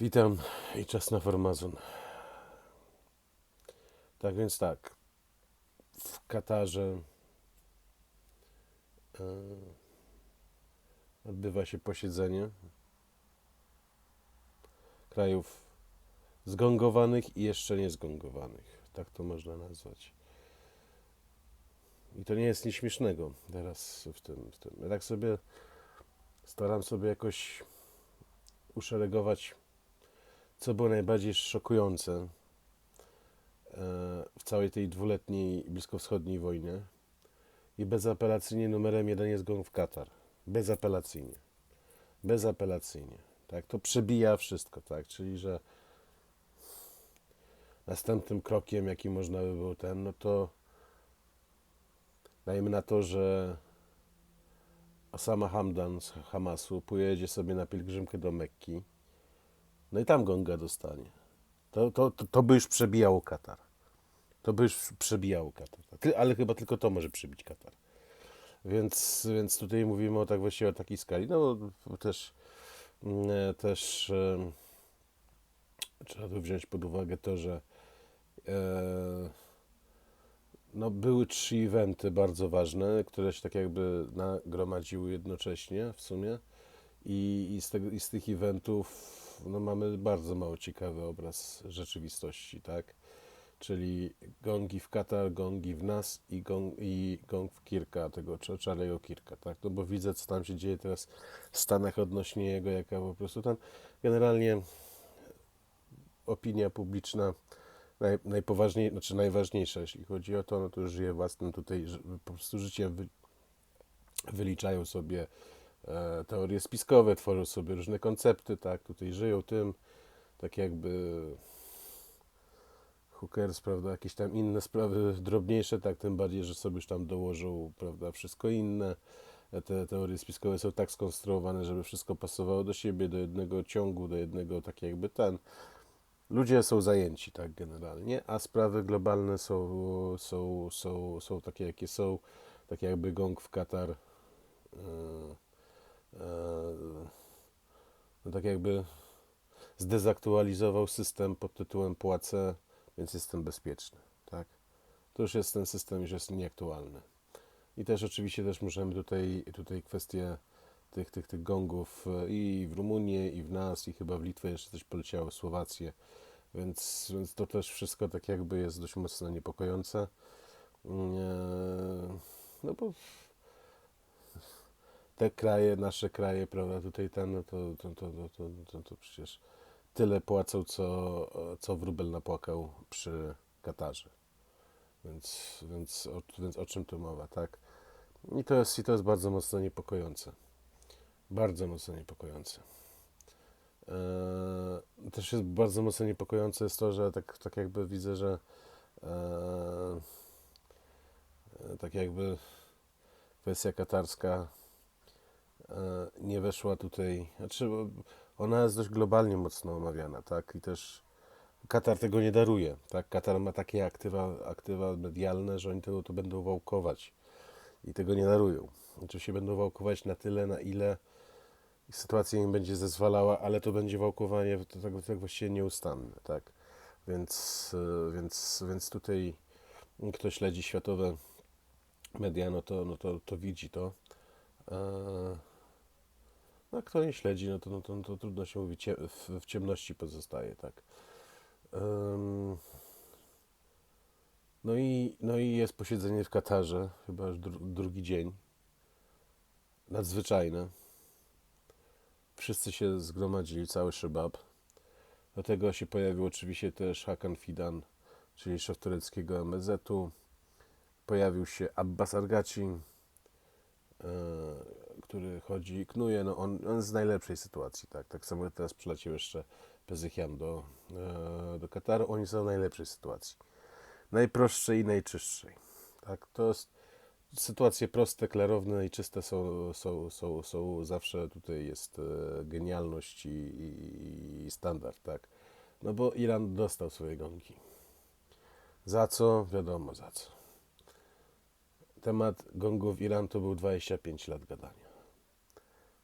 Witam i czas na farmazon. Tak więc tak, w Katarze e, odbywa się posiedzenie krajów zgongowanych i jeszcze nie zgongowanych. Tak to można nazwać. I to nie jest nic śmiesznego teraz w tym, w tym. Ja tak sobie staram sobie jakoś uszeregować co było najbardziej szokujące e, w całej tej dwuletniej bliskowschodniej wojnie i bezapelacyjnie numerem jeden jest gong w Katar. Bezapelacyjnie. Bezapelacyjnie. Tak, to przebija wszystko, tak, czyli że następnym krokiem, jaki można by był ten, no to dajmy na to, że Osama Hamdan z Hamasu pojedzie sobie na pielgrzymkę do Mekki no i tam gonga dostanie. To, to, to, to by już przebijało Katar. To by już przebijało Katar. Ale chyba tylko to może przebić Katar. Więc, więc tutaj mówimy o tak właściwie o takiej skali. No też, mm, też trzeba tu wziąć pod uwagę to, że e, no, były trzy eventy bardzo ważne, które się tak jakby nagromadziły jednocześnie w sumie. I, i, z, tego, i z tych eventów no, mamy bardzo mało ciekawy obraz rzeczywistości, tak? Czyli gongi w Katar, gongi w nas i gong, i gong w Kirka, tego Ch- Charlie'ego Kirka, tak? No bo widzę, co tam się dzieje teraz w Stanach odnośnie jego, jaka po prostu tam generalnie opinia publiczna naj, najpoważniej, znaczy najważniejsza, jeśli chodzi o to, no to już żyje własnym tutaj po prostu życiem, wy, wyliczają sobie teorie spiskowe, tworzą sobie różne koncepty, tak, tutaj żyją tym, tak jakby hookers, prawda, jakieś tam inne sprawy drobniejsze, tak, tym bardziej, że sobie już tam dołożą, prawda, wszystko inne. E, Te teorie spiskowe są tak skonstruowane, żeby wszystko pasowało do siebie, do jednego ciągu, do jednego, tak jakby ten. Ludzie są zajęci, tak, generalnie, a sprawy globalne są, są, są, są takie, jakie są, tak jakby gong w Katar. e, e, no tak jakby zdezaktualizował system pod tytułem płacę, więc jestem bezpieczny, tak? To już jest ten system, już jest nieaktualny. I też oczywiście też możemy tutaj, tutaj kwestie tych, tych, tych gongów e, i w Rumunii, i w nas, i chyba w Litwę jeszcze coś poleciało, Słowację, więc, więc to też wszystko tak jakby jest dość mocno niepokojące. Mm, e, No bo te kraje, nasze kraje, prawda, tutaj ten, no to, to, to, to, to, to, przecież tyle płacą, co, co wróbel napłakał przy Katarze. Więc, więc, o, więc o czym tu mowa, tak? I to jest, i to jest bardzo mocno niepokojące. Bardzo mocno niepokojące. Eee, też jest bardzo mocno niepokojące jest to, że tak, tak jakby widzę, że eee, tak jakby kwestia katarska nie weszła tutaj, znaczy ona jest dość globalnie mocno omawiana, tak, i też Katar tego nie daruje, tak, Katar ma takie aktywa, aktywa medialne, że oni tego to będą wałkować i tego nie darują. Oczywiście będą wałkować na tyle, na ile sytuacja im będzie zezwalała, ale to będzie wałkowanie to tak, tak właściwie nieustanne, tak, więc, e, więc, więc tutaj kto śledzi światowe media, no to, no to, to widzi to. E, No, kto nie śledzi, no to, no to, no to trudno się mówi, w, w ciemności pozostaje, tak. Em, No i, no i jest posiedzenie w Katarze, chyba już dru, drugi dzień. Nadzwyczajne. Wszyscy się zgromadzili, cały szybab. Do tego się pojawił oczywiście też Hakan Fidan, czyli szef tureckiego MSZ-u. Pojawił się Abbas Argaci, e, który chodzi i knuje. No on, on jest w najlepszej sytuacji, tak. Tak samo teraz przyleciał jeszcze Pezychian do, e, do Kataru. Oni są w najlepszej sytuacji. Najprostszej i najczystszej. Tak, to jest sytuacje proste, klarowne i czyste są, są, są, są zawsze tutaj jest e, genialność i, i, i standard, tak. No bo Iran dostał swoje gongi. Za co? Wiadomo za co. Temat gongów Iran to był 25 lat gadania.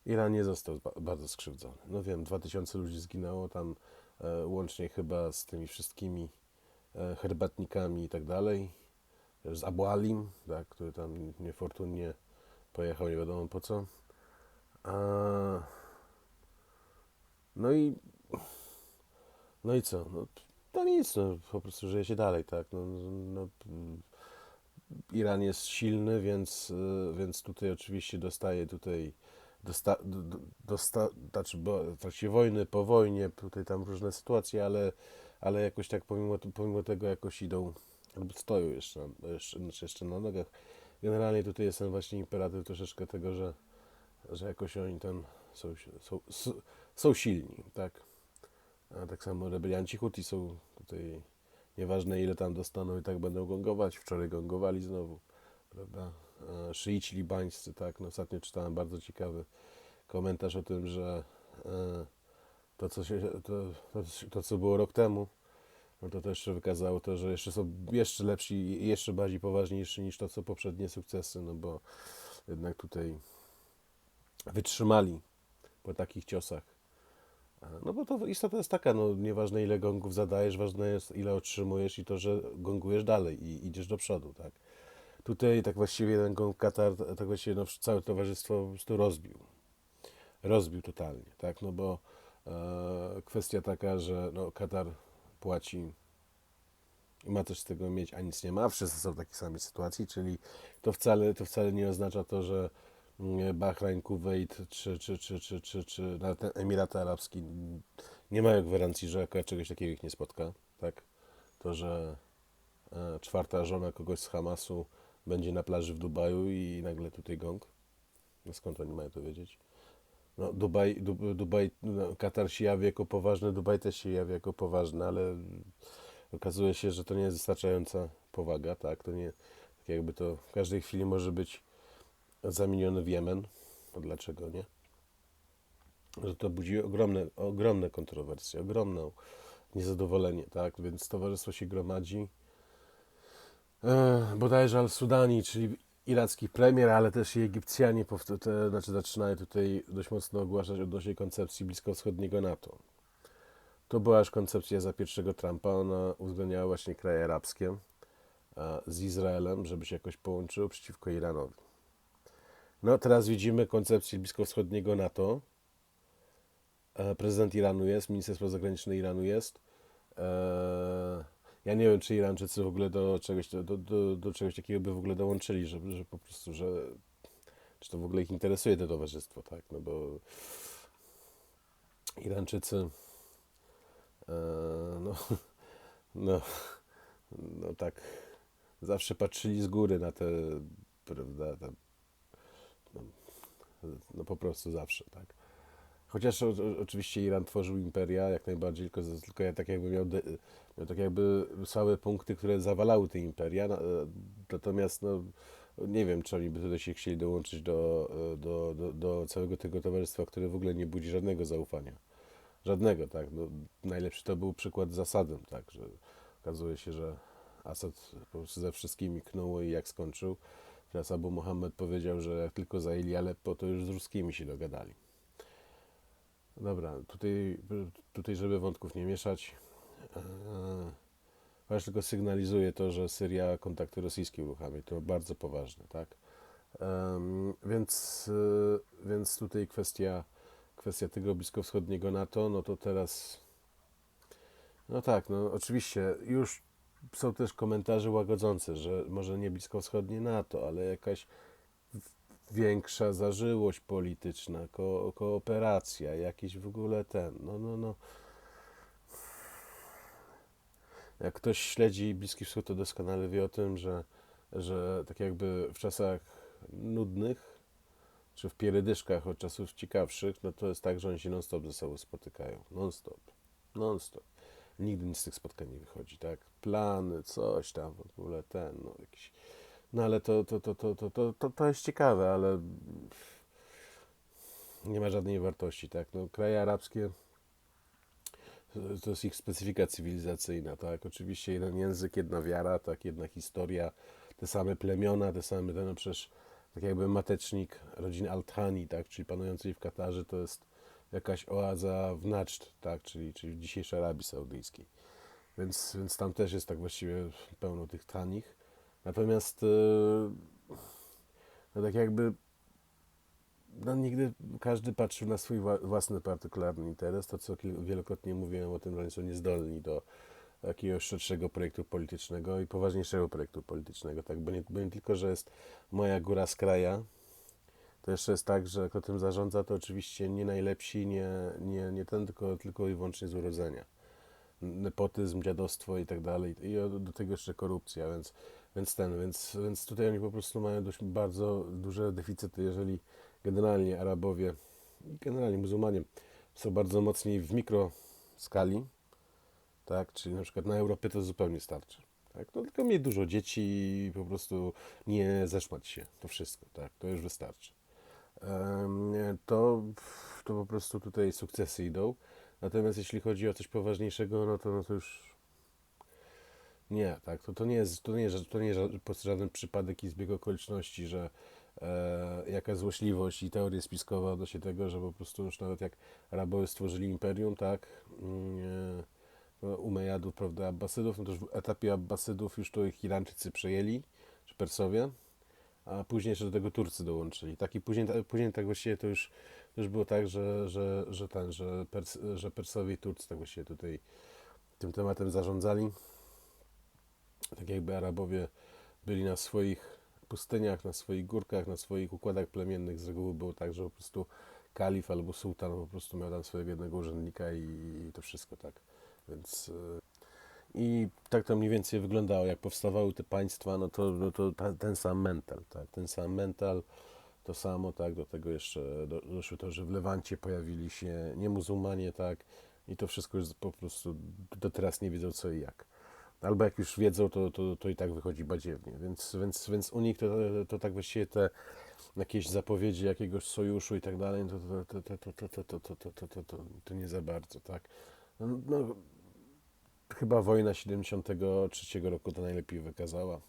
Iran nie został ba- bardzo skrzywdzony. No wiem, 2000 ludzi zginęło tam e, łącznie chyba z tymi wszystkimi e, herbatnikami i tak dalej. Z Abu Alim, tak, który tam niefortunnie pojechał nie wiadomo po co. A, no i no i co? No, to nic, no, po prostu żyje się dalej, tak. No, no, Iran jest silny, więc, y, więc tutaj oczywiście dostaje tutaj dosta, do- do- dosta, znaczy, bo w trakcie wojny, po wojnie, tutaj tam różne sytuacje, ale, ale jakoś tak pomimo, pomimo tego jakoś idą, albo stoją jeszcze, jeszcze, znaczy jeszcze na nogach. Generalnie tutaj jest ten właśnie imperatyw troszeczkę tego, że, że jakoś oni tam są, są, są, są silni, tak. A tak samo rebelianci Huti są tutaj, nieważne ile tam dostaną i tak będą gongować. Wczoraj gongowali znowu, prawda. E, Szyici libańscy, tak. No, ostatnio czytałem bardzo ciekawy komentarz o tym, że e, to, co się, to, to, to, co było rok temu, no to też wykazało to, że jeszcze są jeszcze lepsi jeszcze bardziej poważniejsi niż to, co poprzednie sukcesy, no bo jednak tutaj wytrzymali po takich ciosach. A, No bo to istota jest taka, no nieważne ile gongów zadajesz, ważne jest ile otrzymujesz i to, że gongujesz dalej i idziesz do przodu, tak. Tutaj tak właściwie ten Katar, tak właściwie no, całe towarzystwo po prostu rozbił. Rozbił totalnie, tak, no bo e, kwestia taka, że no, Katar płaci i ma też z tego mieć, a nic nie ma. Wszyscy są w takiej samej sytuacji, czyli to wcale, to wcale nie oznacza to, że mm, Bahrain, Kuwait czy, czy, czy, czy, czy, czy nawet Emiraty Arabskie nie mają gwarancji, że akurat czegoś takiego ich nie spotka. Tak? To, że e, czwarta żona kogoś z Hamasu będzie na plaży w Dubaju i nagle tutaj gong. No skąd oni mają to wiedzieć? No, Dubaj, Dub, Dubaj, no, Katar się jawi jako poważny, Dubaj też się jawi jako poważny, ale okazuje się, że to nie jest wystarczająca powaga, tak? To nie, tak jakby to w każdej chwili może być zamieniony w Jemen. A dlaczego nie? Że to budzi ogromne, ogromne kontrowersje, ogromne niezadowolenie, tak? Więc towarzystwo się gromadzi. Bodajże Al-Sudani, czyli iracki premier, ale też i Egipcjanie te, znaczy zaczynają tutaj dość mocno ogłaszać odnośnie koncepcji bliskowschodniego NATO. To była już koncepcja za pierwszego Trumpa. Ona uwzględniała właśnie kraje arabskie z Izraelem, żeby się jakoś połączyło przeciwko Iranowi. No teraz widzimy koncepcję bliskowschodniego NATO. E, Prezydent Iranu jest, minister spraw zagranicznych Iranu jest. E, Ja nie wiem, czy Irańczycy w ogóle do czegoś, do, do, do, czegoś takiego by w ogóle dołączyli, że, że po prostu, że czy to w ogóle ich interesuje to towarzystwo, tak? No bo Irańczycy e, no, no, no tak zawsze patrzyli z góry na te, prawda, no, no po prostu zawsze, tak. Chociaż o, oczywiście Iran tworzył imperia jak najbardziej, tylko, tylko ja tak jakby miał, de, miał tak jakby słabe punkty, które zawalały te imperia, na- e, natomiast no, nie wiem, czy oni by tutaj się chcieli dołączyć do, e, do, do, do całego tego towarzystwa, które w ogóle nie budzi żadnego zaufania. Żadnego, tak. No, najlepszy to był przykład z Asadem, tak, że okazuje się, że Asad po prostu ze wszystkimi knuł i jak skończył. Teraz Abu Mohammed powiedział, że jak tylko zajęli Aleppo, to już z ruskimi się dogadali. Dobra, tutaj, tutaj żeby wątków nie mieszać, e, chociaż tylko sygnalizuje to, że Syria kontakty rosyjskie uruchamia. To bardzo poważne, tak? Więc, e, więc tutaj kwestia, kwestia tego bliskowschodniego NATO, no to teraz, no tak, no oczywiście już są też komentarze łagodzące, że może nie bliskowschodnie NATO, ale jakaś większa zażyłość polityczna, ko kooperacja, jakiś w ogóle ten, no, no, no. Jak ktoś śledzi Bliski Wschód, to doskonale wie o tym, że, że tak jakby w czasach nudnych, czy w pierdyszkach od czasów ciekawszych, no to jest tak, że oni się non-stop ze sobą spotykają. Non-stop. Non-stop. Nigdy nic z tych spotkań nie wychodzi, tak? Plany, coś tam w ogóle, ten, no jakiś... No ale to, to, to, to, to, to, to, to jest ciekawe, ale nie ma żadnej wartości, tak? No, kraje arabskie to jest ich specyfika cywilizacyjna, tak? Oczywiście jeden język, jedna wiara, tak? Jedna historia, te same plemiona, te same, no przecież tak jakby matecznik rodziny Al-Thani, tak, czyli panującej w Katarze, to jest jakaś oaza w Najd, tak, czyli, czyli w dzisiejszej Arabii Saudyjskiej. Więc, więc tam też jest tak właściwie pełno tych tanich. Natomiast yy, no tak jakby no nigdy każdy patrzył na swój własny partykularny interes, to co wielokrotnie mówiłem o tym, że oni są niezdolni do jakiegoś szerszego projektu politycznego i poważniejszego projektu politycznego, tak, bo nie, bo nie tylko, że jest moja góra z kraja, to jeszcze jest tak, że kto tym zarządza, to oczywiście nie najlepsi, nie, nie, nie ten, tylko, tylko i wyłącznie z urodzenia. Nepotyzm, dziadostwo i tak dalej. I do tego jeszcze korupcja, więc, więc ten, więc, więc tutaj oni po prostu mają dość bardzo duże deficyty, jeżeli generalnie Arabowie i generalnie muzułmanie są bardzo mocni w mikroskali, tak, czyli na przykład na Europie to zupełnie starczy. Tak, no tylko mieć dużo dzieci i po prostu nie zeszmać się, to wszystko, tak, to już wystarczy. To, to po prostu tutaj sukcesy idą. Natomiast jeśli chodzi o coś poważniejszego, no to, no to już nie, tak, to, to nie jest, to nie jest, to nie jest żaden przypadek i zbieg okoliczności, że e, jaka złośliwość i teoria spiskowa odnośnie tego, że po prostu już nawet jak Arabowie stworzyli imperium, tak, e, Umejadów, prawda, Abbasydów, no to już w etapie Abbasydów już to ich Irańczycy przejęli, czy Persowie, a później jeszcze do tego Turcy dołączyli. Tak i później, później tak właściwie to już, to już było tak, że, że, że ten, że, Pers, że Persowie i Turcy tak właściwie tutaj tym tematem zarządzali. Tak jakby Arabowie byli na swoich pustyniach, na swoich górkach, na swoich układach plemiennych. Z reguły było tak, że po prostu kalif albo sułtan po prostu miał tam swojego jednego urzędnika i, i to wszystko, tak. Więc y, i tak to mniej więcej wyglądało. Jak powstawały te państwa, no to, no to ta, ten sam mental, tak, ten sam mental, to samo, tak, do tego jeszcze do, doszło to, że w Lewancie pojawili się nie muzułmanie, tak, i to wszystko już po prostu do teraz nie wiedzą co i jak. Albo jak już wiedzą, to, to, to i tak wychodzi badziewnie. Więc, więc, więc u nich to, to tak właściwie te jakieś zapowiedzi jakiegoś sojuszu i tak dalej, to, to, to, to, to, to, to, to, to, to, to, to, nie za bardzo, tak. No, no, chyba wojna 73 roku to najlepiej wykazała.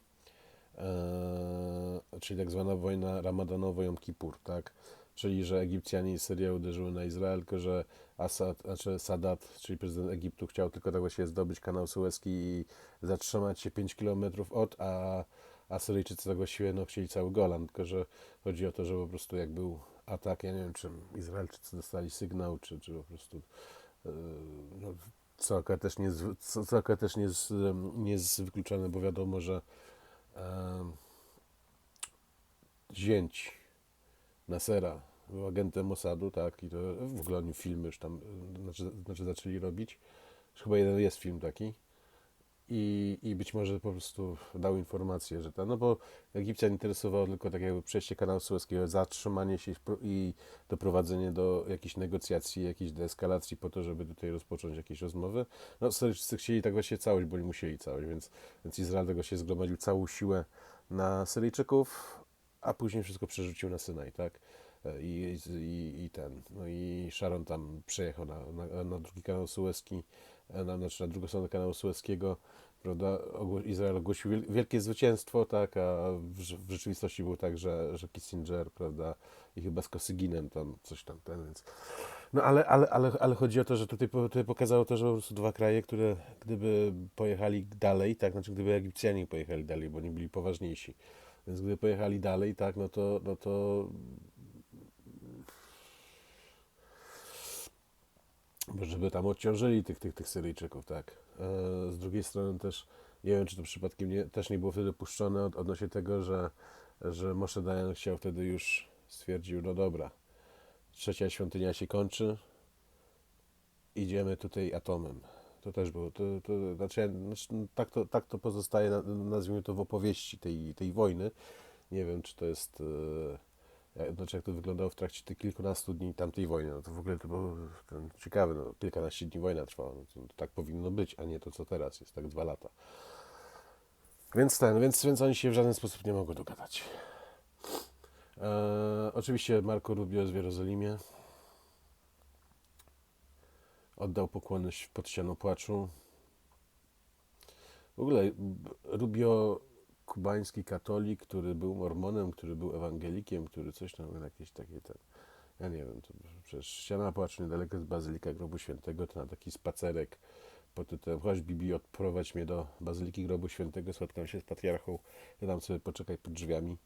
Eee, czyli tak zwana wojna ramadanowo-Jom Kippur, tak? Czyli, że Egipcjanie i Syria uderzyły na Izrael, tylko że Assad, znaczy Sadat, czyli prezydent Egiptu, chciał tylko tak właściwie zdobyć kanał Suezki i zatrzymać się 5 km od, a, a Syryjczycy tak właściwie no, chcieli cały Golan, tylko że chodzi o to, że po prostu jak był atak, ja nie wiem, czy Izraelczycy dostali sygnał, czy, czy po prostu eee, no, co akurat też nie co, co akurat też nie jest, nie jest wykluczone, bo wiadomo, że em, zięć Nasera był agentem Mossadu, tak, i to w ogóle oni filmy już tam, znaczy, znaczy zaczęli robić. Chyba jeden jest film taki. I, I być może po prostu dał informację, że ta, no bo Egipcjan interesowało tylko tak jakby przejście kanału Suezkiego, zatrzymanie się i doprowadzenie do jakichś negocjacji, jakiejś deeskalacji po to, żeby tutaj rozpocząć jakieś rozmowy. No Syryjczycy chcieli tak właśnie całość, bo nie musieli całość, więc, więc Izrael tego się zgromadził całą siłę na Syryjczyków, a później wszystko przerzucił na Synaj, tak? E, I, i, i ten, no i Sharon tam przejechał na, na, na drugi kanał Suezki, e, na, znaczy na drugą stronę kanału Suezkiego, prawda? Izrael ogłosił wiel- wielkie zwycięstwo, tak, a w, w rzeczywistości było tak, że, że Kissinger, prawda, i chyba z Kosyginem tam coś tam, ten, więc... No ale, ale, ale, ale chodzi o to, że tutaj, tutaj pokazało to, że po prostu dwa kraje, które gdyby pojechali dalej, tak, znaczy gdyby Egipcjanie pojechali dalej, bo oni byli poważniejsi, więc gdyby pojechali dalej, tak, no to, no to żeby tam odciążyli tych, tych, tych Syryjczyków, tak. E, Z drugiej strony też, nie wiem, czy to przypadkiem nie, też nie było wtedy puszczone od, odnośnie tego, że, że Moshe Dayan chciał wtedy już, stwierdził, no dobra, trzecia świątynia się kończy, idziemy tutaj atomem. To też było, to, to znaczy, znaczy no, tak, to, tak to pozostaje, na- nazwijmy to w opowieści tej, tej wojny. Nie wiem, czy to jest, e, znaczy jak to wyglądało w trakcie tych kilkunastu dni tamtej wojny. No to w ogóle to było ciekawe, no, kilkanaście dni wojna trwała. No, to, to tak powinno być, a nie to, co teraz jest, tak dwa lata. Więc ten, więc, więc oni się w żaden sposób nie mogą dogadać. E, oczywiście Marco Rubio jest w Jerozolimie. Oddał pokłony pod ścianą płaczu. W ogóle Rubio kubański katolik, który był mormonem, który był ewangelikiem, który coś tam, jakieś takie ten, ja nie wiem, to przecież ściana płaczu niedaleko jest Bazylika Grobu Świętego, to na taki spacerek pod tytułem chodź Bibi, odprowadź mnie do Bazyliki Grobu Świętego, spotkam się z patriarchą, ja tam sobie poczekaj pod drzwiami,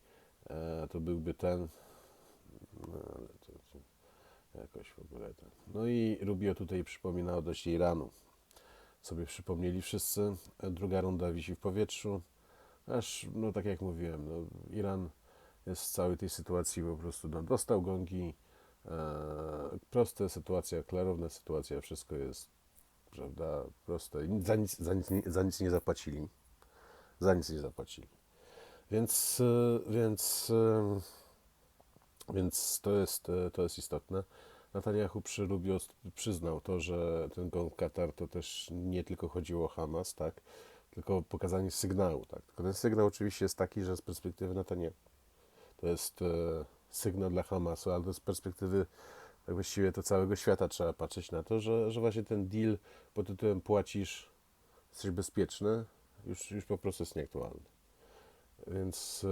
e, to byłby ten, no, ale to jakoś w ogóle ten. No i Rubio tutaj przypomina odnośnie Iranu. Sobie przypomnieli wszyscy. Druga runda wisi w powietrzu. Aż, no tak jak mówiłem, no, Iran jest w całej tej sytuacji po prostu no, dostał gongi. E, prosta sytuacja, klarowna sytuacja, wszystko jest, prawda, proste. Za nic, za, nic, za nic nie zapłacili. Za nic nie zapłacili. Więc, e, więc, e, więc to jest, e, to jest istotne. Netanyahu przy Rubio przyznał to, że ten gong Katar to też nie tylko chodziło o Hamas, tak, tylko pokazanie sygnału, tak. Tylko ten sygnał oczywiście jest taki, że z perspektywy Netanyahu to jest e, sygnał dla Hamasu, ale z perspektywy tak właściwie to całego świata trzeba patrzeć na to, że, że właśnie ten deal pod tytułem płacisz, jesteś bezpieczny, już, już po prostu jest nieaktualny. Więc,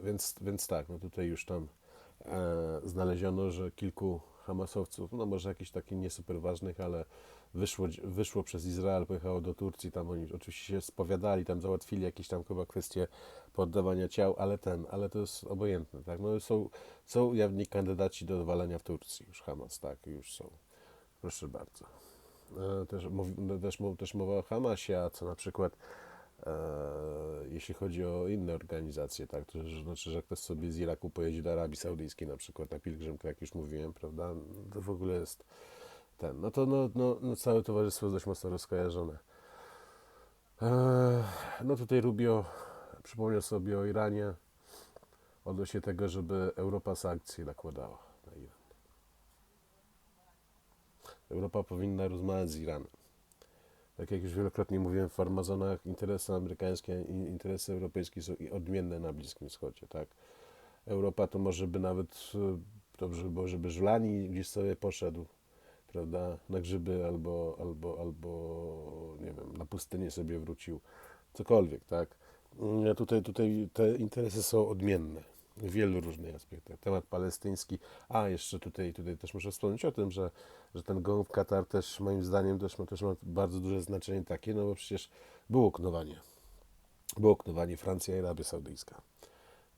e, więc, więc tak, no tutaj już tam znaleziono, że kilku Hamasowców, no może jakichś takich nie super ważnych, ale wyszło, wyszło przez Izrael, pojechało do Turcji, tam oni oczywiście się spowiadali, tam załatwili jakieś tam chyba kwestie poddawania ciał, ale ten, ale to jest obojętne, tak, no są, są jawni kandydaci do walenia w Turcji, już Hamas, tak, już są, proszę bardzo. E, Też, też, też mowa o Hamasie, a co na przykład e, jeśli chodzi o inne organizacje, tak, to że- znaczy, że ktoś sobie z Iraku pojedzie do Arabii Saudyjskiej na przykład na pielgrzymkę, jak już mówiłem, prawda, to w ogóle jest ten, no to no, no, no całe towarzystwo jest dość mocno rozkojarzone. E, no tutaj Rubio przypomniał sobie o Iranie odnośnie tego, żeby Europa sankcje nakładała na Iran. Europa powinna rozmawiać z Iranem. Tak jak już wielokrotnie mówiłem w farmazonach, interesy amerykańskie i interesy europejskie są odmienne na Bliskim Wschodzie, tak? Europa to może by nawet dobrze by było, żeby żlani gdzieś sobie poszedł, prawda, na grzyby albo, albo, albo nie wiem, na pustynię sobie wrócił, cokolwiek, tak? Tutaj, tutaj te interesy są odmienne w wielu różnych aspektach. Temat palestyński, a jeszcze tutaj, tutaj też muszę wspomnieć o tym, że, że ten gong w Katar też moim zdaniem też ma, też ma bardzo duże znaczenie takie, no bo przecież było knowanie. Było knowanie Francja i Arabia Saudyjska.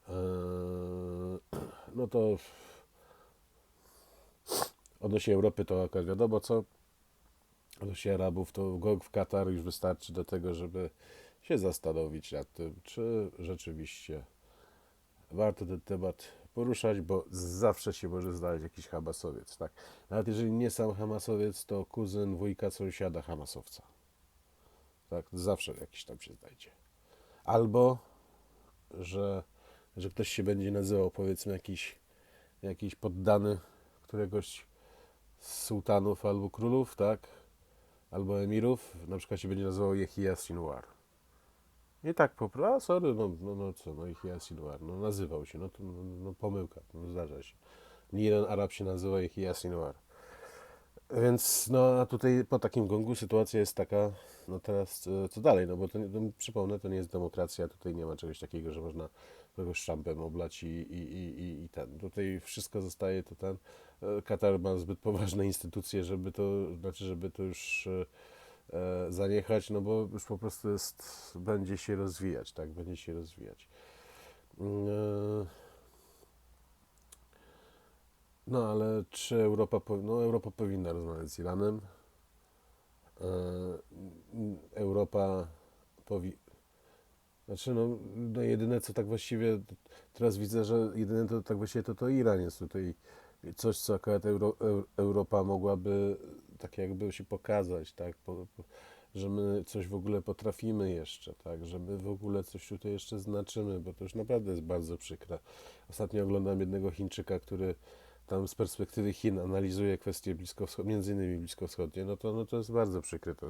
Eee, No to odnośnie Europy to akurat wiadomo co. Odnośnie Arabów to gong w Katar już wystarczy do tego, żeby się zastanowić nad tym, czy rzeczywiście warto ten temat poruszać, bo zawsze się może znaleźć jakiś Hamasowiec, tak? Nawet jeżeli nie sam Hamasowiec, to kuzyn, wujka, sąsiada Hamasowca. Tak? Zawsze jakiś tam się znajdzie. Albo, że, że ktoś się będzie nazywał, powiedzmy, jakiś, jakiś poddany któregoś z sułtanów albo królów, tak? Albo emirów, na przykład się będzie nazywał Jehia Sinwar. Nie tak po prostu, a sorry, no, no, no co, no Jehia Sinwar, no nazywał się, no to no, no, pomyłka, no zdarza się. Nie jeden Arab się nazywa Jehia Sinwar. Więc no a tutaj po takim gongu sytuacja jest taka, no teraz e, co dalej, no bo to, no, przypomnę, to nie jest demokracja, tutaj nie ma czegoś takiego, że można kogoś szampem oblać i, i, i, i- i ten. Tutaj wszystko zostaje to ten. e, Katar ma zbyt poważne instytucje, żeby to, znaczy, żeby to już e, zaniechać, no bo już po prostu jest, będzie się rozwijać, tak, będzie się rozwijać. Mm, e, No ale czy Europa, no, Europa powinna rozmawiać z Iranem? E, Europa powi... Znaczy no, no jedyne co tak właściwie teraz widzę, że jedyne to tak właściwie to, to Iran jest tutaj coś, co akurat Euro, Eu- Europa mogłaby tak jakby się pokazać, tak, po, po, że my coś w ogóle potrafimy jeszcze, tak, że my w ogóle coś tutaj jeszcze znaczymy, bo to już naprawdę jest bardzo przykre. Ostatnio oglądam jednego Chińczyka, który tam z perspektywy Chin analizuje kwestie bliskowschod- między innymi bliskowschodnie, no to, no to jest bardzo przykre to,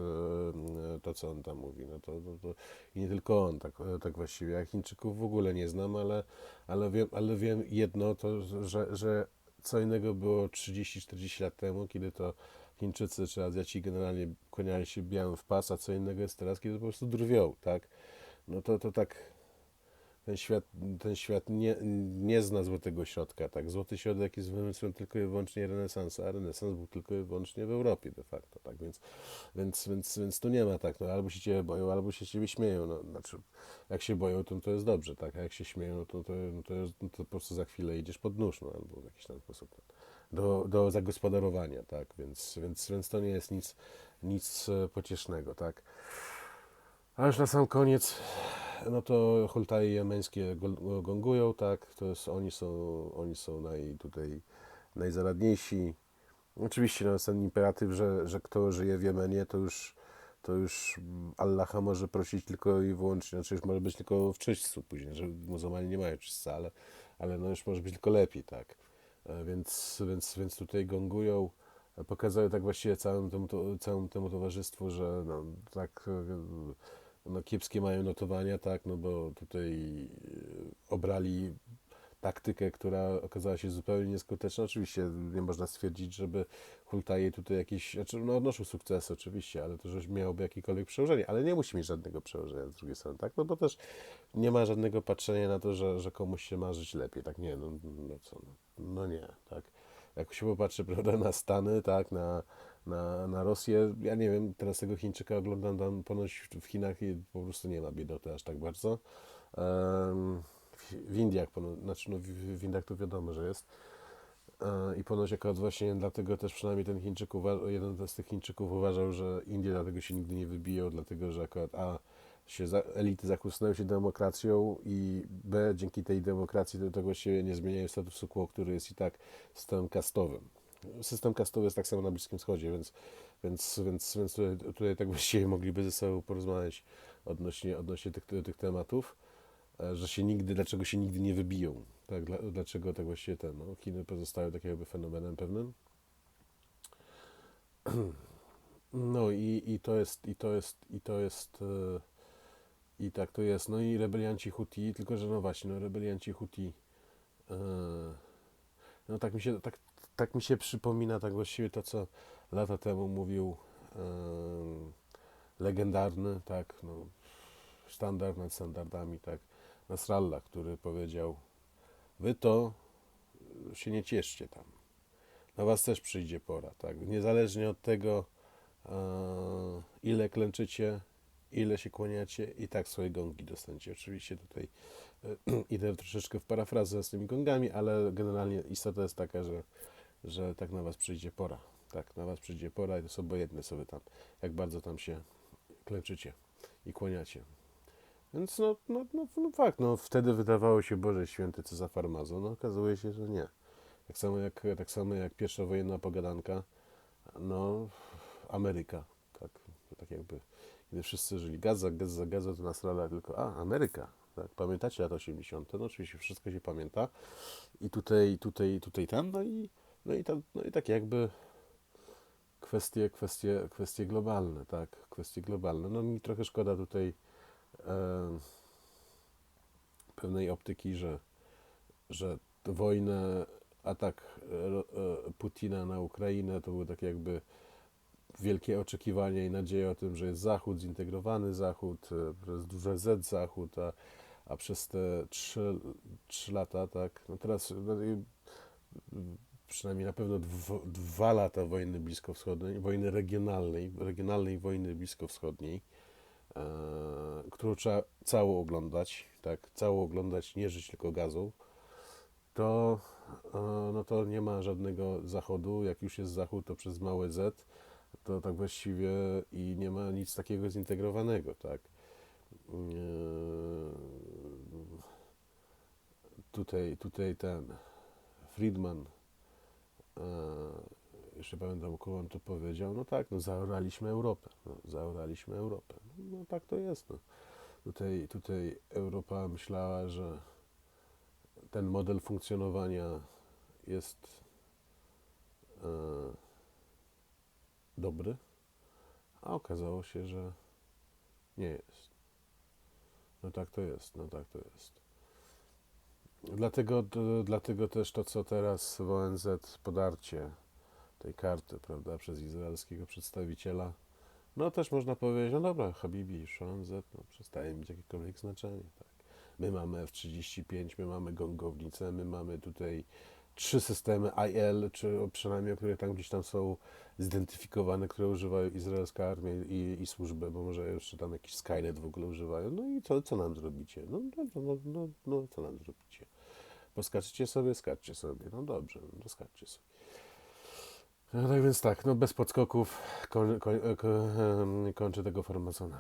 e, to co on tam mówi. No to, to, to, I nie tylko on, tak, e, tak właściwie. Ja Chińczyków w ogóle nie znam, ale, ale, wiem, ale wiem jedno, to, że, że co innego było 30-40 lat temu, kiedy to Chińczycy czy Azjaci generalnie kłaniali się białym w pas, a co innego jest teraz, kiedy po prostu drwią, tak? No to, to tak ten świat, ten świat nie, nie zna złotego środka, tak? Złoty środek jest wymysłem tylko i wyłącznie renesansu, a renesans był tylko i wyłącznie w Europie de facto, tak? Więc, więc, więc, więc tu nie ma tak, no albo się ciebie boją, albo się ciebie śmieją, no, znaczy, jak się boją, to, to jest dobrze, tak? A jak się śmieją, no to, to, no to, no to po prostu za chwilę idziesz pod nóż, no, albo w jakiś tam sposób do, do zagospodarowania, tak? Więc, więc, więc to nie jest nic, nic e, pociesznego, tak? A już na sam koniec, no to hultaje jemeńskie gongują, tak? To jest, oni są, oni są naj, tutaj najzaradniejsi. Oczywiście no, ten imperatyw, że, że kto żyje w Jemenie, to już, to już Allaha może prosić tylko i wyłącznie, znaczy już może być tylko w czyśćcu później, że muzułmanie nie mają czyśćca, ale, ale no już może być tylko lepiej, tak? E, Więc, więc, więc tutaj gongują, e, pokazują tak właściwie całemu temu, to, całemu temu towarzystwu, że no, tak e, no, kiepskie mają notowania, tak, no bo tutaj obrali taktykę, która okazała się zupełnie nieskuteczna. Oczywiście nie można stwierdzić, żeby Hultaje tutaj jakieś, znaczy no odnosił sukces oczywiście, ale to, że miałoby jakiekolwiek przełożenie, ale nie musi mieć żadnego przełożenia z drugiej strony, tak, no bo też nie ma żadnego patrzenia na to, że, że komuś się ma żyć lepiej, tak, nie, no, no co, no, no nie, tak, jak się popatrzy, prawda, na Stany, tak, na, na, na Rosję, ja nie wiem, teraz tego Chińczyka oglądam tam ponoć w Chinach i po prostu nie ma biedoty aż tak bardzo. Em, w- Indiach, znaczy no w, Indiach to wiadomo, że jest. E, I ponoć akurat właśnie dlatego też przynajmniej ten Chińczyk, jeden z tych Chińczyków uważał, że Indie dlatego się nigdy nie wybiją, dlatego że akurat A, się za, elity zachłysnęły się demokracją i B, dzięki tej demokracji do tego się nie zmieniają statusu quo, który jest i tak systemem kastowym. System kastowy jest tak samo na Bliskim Wschodzie, więc, więc, więc, więc tutaj, tutaj tak właściwie mogliby ze sobą porozmawiać odnośnie, odnośnie tych, tych tematów, że się nigdy, dlaczego się nigdy nie wybiją, tak, dla, dlaczego tak właściwie ten, no, Chiny pozostają takim jakby fenomenem pewnym. No i, i to jest, i to jest, i to jest, e, i tak to jest. No i rebelianci Huti, tylko że no właśnie, no rebelianci Huti, e, no tak mi się, tak, tak mi się przypomina tak właściwie to, co lata temu mówił legendarny, tak, no, standard nad standardami, tak, Nasrallah, który powiedział, wy to się nie cieszcie tam. Na was też przyjdzie pora, tak. Niezależnie od tego, ile klęczycie, ile się kłaniacie, i tak swoje gongi dostaniecie. Oczywiście tutaj e, idę troszeczkę w parafrazę z tymi gongami, ale generalnie istota jest taka, że, że tak na was przyjdzie pora. Tak, na was przyjdzie pora i to jest obojętne sobie tam, jak bardzo tam się klęczycie i kłaniacie. Więc no, no, no, no fakt, no wtedy wydawało się, Boże Święty, co za farmazo. No okazuje się, że nie. Tak samo jak, tak samo jak pierwsza wojenna pogadanka, no Ameryka, tak, tak jakby, kiedy wszyscy żyli Gaza, Gaza, Gaza, to Nasrallah tylko, a Ameryka, tak, pamiętacie lata 80., no oczywiście wszystko się pamięta i tutaj, tutaj, tutaj tam, no i, no i, tam, no i tak jakby kwestie, kwestie, kwestie globalne, tak, kwestie globalne. No mi trochę szkoda tutaj pewnej optyki, że, że wojnę, atak e, e, Putina na Ukrainę to były takie jakby wielkie oczekiwania i nadzieja o tym, że jest Zachód, zintegrowany Zachód, e, przez duże Z Zachód, a, a przez te trzy, trzy lata, tak, no teraz no, przynajmniej na pewno dwa, lata wojny bliskowschodniej, wojny regionalnej, regionalnej wojny bliskowschodniej, e, którą trzeba całą oglądać, tak, całą oglądać, nie żyć tylko gazą, to, e, no to nie ma żadnego zachodu. Jak już jest zachód, to przez małe Z, to tak właściwie i nie ma nic takiego zintegrowanego, tak. E, Tutaj, tutaj ten Friedman, e, jeszcze pamiętam, kogo on to powiedział, no tak, no zaoraliśmy Europę, no, zaoraliśmy Europę. No tak to jest, no. Tutaj, tutaj Europa myślała, że ten model funkcjonowania jest e, dobry, a okazało się, że nie jest. No tak to jest, no tak to jest. Dlatego, dlatego też to, co teraz w ONZ podarcie tej karty, prawda, przez izraelskiego przedstawiciela, no też można powiedzieć, no dobra, Habibi, ONZ, no przestaje mieć jakiekolwiek znaczenie, tak. My mamy F-35, my mamy gongownicę, my mamy tutaj trzy systemy IL, czy przynajmniej, które tam gdzieś tam są zidentyfikowane, które używają izraelska armia i, i służby, bo może jeszcze tam jakiś Skynet w ogóle używają. No i co, co nam zrobicie? No, no, no, no, no co nam zrobicie? Poskaczcie sobie, skaczcie sobie. No dobrze, no skaczcie sobie. No tak więc tak, no bez podskoków kończę tego farmazona.